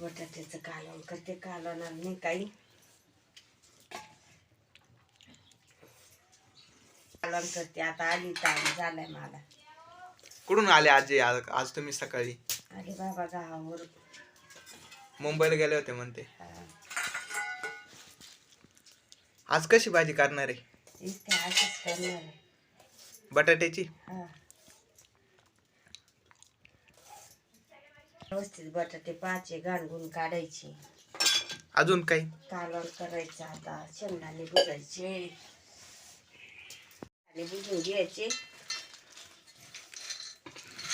बटाट्याचं कालवण करते. कालवणार नाही काही. कालवण करते. आता आली टाइम झालाय मला कुठून आले आज? आज आज तुम्ही सकाळी? आले बाबा गावावर मुंबईला गेले होते म्हणते. आज कशी भाजी करणार आहे? असंच करणार आहे. बटाट्याची? हा. व्यवस्थित बटाटे पाचे घाणगुण काढायचे. अजून काही? कालवण करायचं आता. शेंगदाणे भुजायचे आणि भुजून घ्यायचे.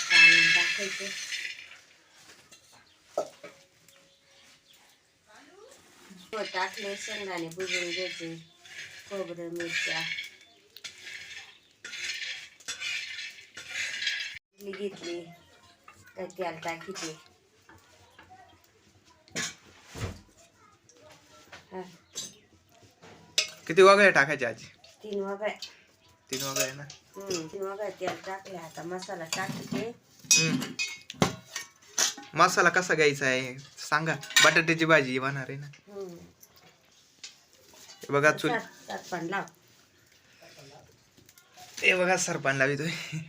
कालवण टाकायचे. टाकले शेंगदाणे भुजून घ्यायचे. खोबरं मिरच्या. घेतली. तर त्याला टाकीते किती वगैरे टाकायचे आजी? तीन वगैरे. तीन वगैरे ना? हम्म, तीन वगैरे तेल टाकले. आता मसाला टाकते. हम्म. मसाला कसा घ्यायचा आहे? सांगा. बटाट्याची भाजी होणार आहे ना? हम्म. हे बघा चुल सात सात पण लाव. ते बघा सरपान लावी तुम्ही.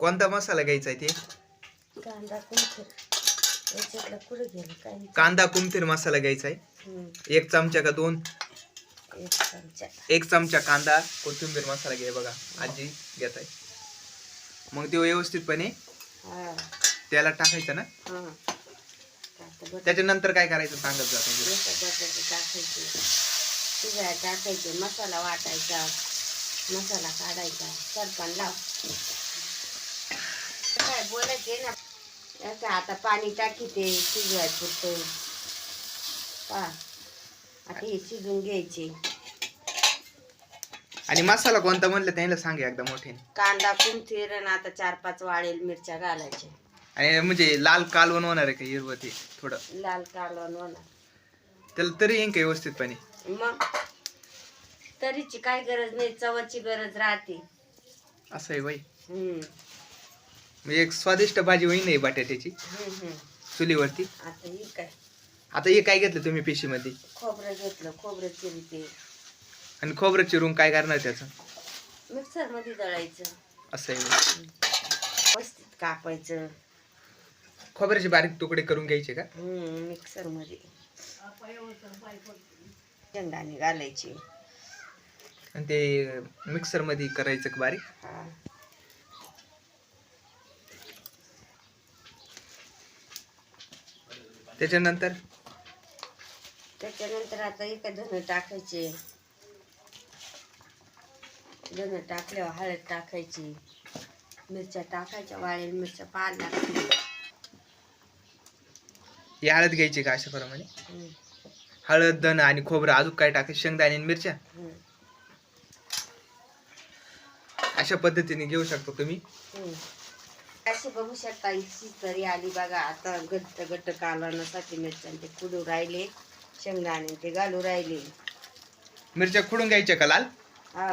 कोणता मसाला घ्यायचा आहे ते? कांदा कुंठे याच्यातलं कुठं गेलं काय नाही. कांदा कुमतीर मसाला घ्यायचा आहे. हम्म, एक चमचा का दोन? एक चमचा. एक चमचा कांदा कोथिंबीर मसाला घे बघा. आजी घेत आहे. मग ते व्यवस्थितपणे हा. त्याला टाकायचं ना? हा. आता त्याच्यानंतर काय करायचं सांगत जातो बटाटे टाकायचे. शिजाय टाकायचे. मसाला वाटायचा. मसाला काढायचा. सरपण लाव. बोलायचे ना. याचं आता पाणी टाकीते शिजवाय पुरतं. पा. आता हे शिजून घ्यायचे. आणि मसाला कोणता म्हणलं त्यांना सांगा एकदा मोठे कांदा कुंथीर आणि आता चार पाच वाळेल मिरच्या घालायच्या आणि म्हणजे लाल कालवण होणार आहे का हिरवं ते थोडं? लाल कालवण होणार. त्याला तरी येईन का व्यवस्थितपणे? मग? तरीची काय गरज नाही चवाची गरज राहते. असं आहे बाई. हम्म. म्हणजे एक स्वादिष्ट भाजी होईन नाही बटाट्याची. चुलीवरती. आता ही काय? आता हे काय घेतलं तुम्ही पिशीमध्ये? खोबरं घेतलं खोबरं चिरते. आणि खोबरं चिरून काय करणार त्याचं? मिक्सरमध्ये दळायचं. असं आहे. व्यवस्थित कापायचं. खोबऱ्याचे बारीक तुकडे करून घ्यायचे का? हम्म मिक्सरमध्ये शेंगदाणे घालायचे. आणि ते मिक्सरमध्ये करायचं का बारीक? हा. त्याच्यानंतर? त्याच्यानंतर आता एका धन टाकायचे. धन टाकल्यावर हळद टाकायची. मिरच्या टाकायच्या वाळेल मिरच्या लागतील ही हळद घ्यायची का अशा प्रमाणे? हळद दण आणि खोबरं अजून काय टाकायचं? शेंगदाणे आणि मिरच्या? अशा पद्धतीने घेऊ शकता तुम्ही. अशी बघू शकता इतकी तरी आली बघा. आता घट्ट घट्ट कालवण्यासाठी मिरच्या ते कुडू राहिले शेंगदाणे ते घालू राहिले. मिरच्या खुडून घ्यायच्या का लाल? हा.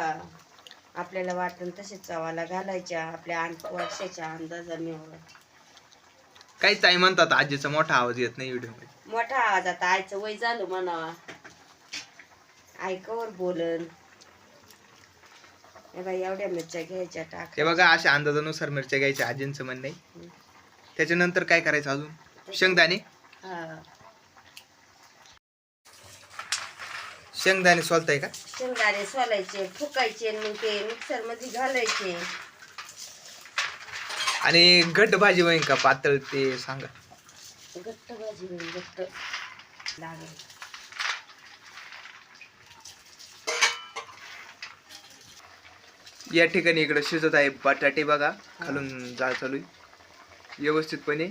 आपल्याला वाटण तसेच चवाला घालायच्या आपल्या आण वर्षाच्या अंदाजाने काही ताई म्हणतात आजीचा मोठा आवाज येत नाही व्हिडिओमध्ये. मोठा आवाज आता आईचं वय झालं म्हणावा ऐकवर बोलन. हे बाई एवढ्या मिरच्या घ्यायच्या टाक. हे बघा अशा अंदाजानुसार मिरच्या घ्यायच्या आजींचं म्हणणं आहे. त्याच्यानंतर काय करायचं अजून? शेंगदाणे? हा. शेंगदाणे सोलताय का? शेंगदाणे सोलायचे फुकायचे आणि मग ते मिक्सरमध्ये घालायचे. आणि घट भाजी होईन का पातळ ते सांगा. घट्ट भाजी होईल घट्ट. लागेल. या ठिकाणी इकडे शिजत आहे बटाटे बघा. खालून जाळ चालू आहे. व्यवस्थितपणे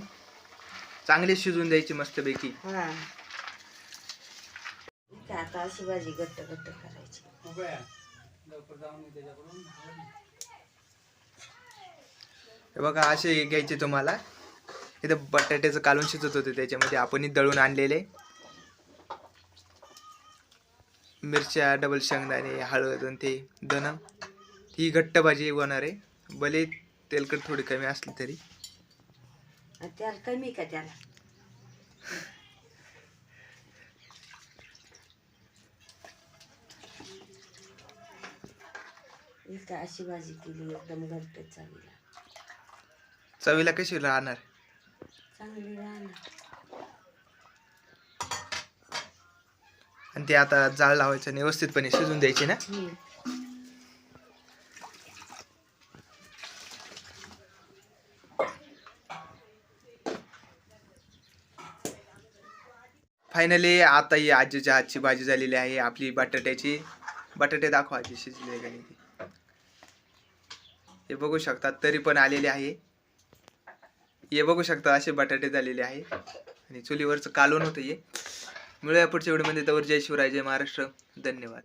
चांगले शिजून द्यायचे मस्तपैकी. हा. इथे आता अशी भाजी घट्ट घट्ट करायची. हे बघा असे घ्यायचे तुम्हाला. इथं बटाट्याचं कालून शिजत होते त्याच्यामध्ये आपणही दळून आणलेले. मिरच्या डबल शेंगदाणे हळद आणि ते धन ही घट्ट भाजी होणार आहे. भले तेलकट थोडी कमी असली तरी. त्याला कमी का त्याला? इथं अशी भाजी केली एकदम घट्ट चांगली चवीला कशी राहणार? चांगली राहणार. आणि ते आता जाळ लावायचं आणि व्यवस्थितपणे शिजून द्यायची ना? हम्म. फायनली आता ही आजीच्या हातची भाजी झालेली आहे. आपली बटाट्याची. बटाटे दाखव आजी शिजले का नाही ती. हे बघू शकता तरी पण आलेले आहे. हे बघू शकता असे बटाटे झालेले आहे. आणि चुलीवरचं कालवण होतं हे. मिळूया पुढच्या व्हिडिओमध्ये तर जय शिवराय जय महाराष्ट्र. धन्यवाद.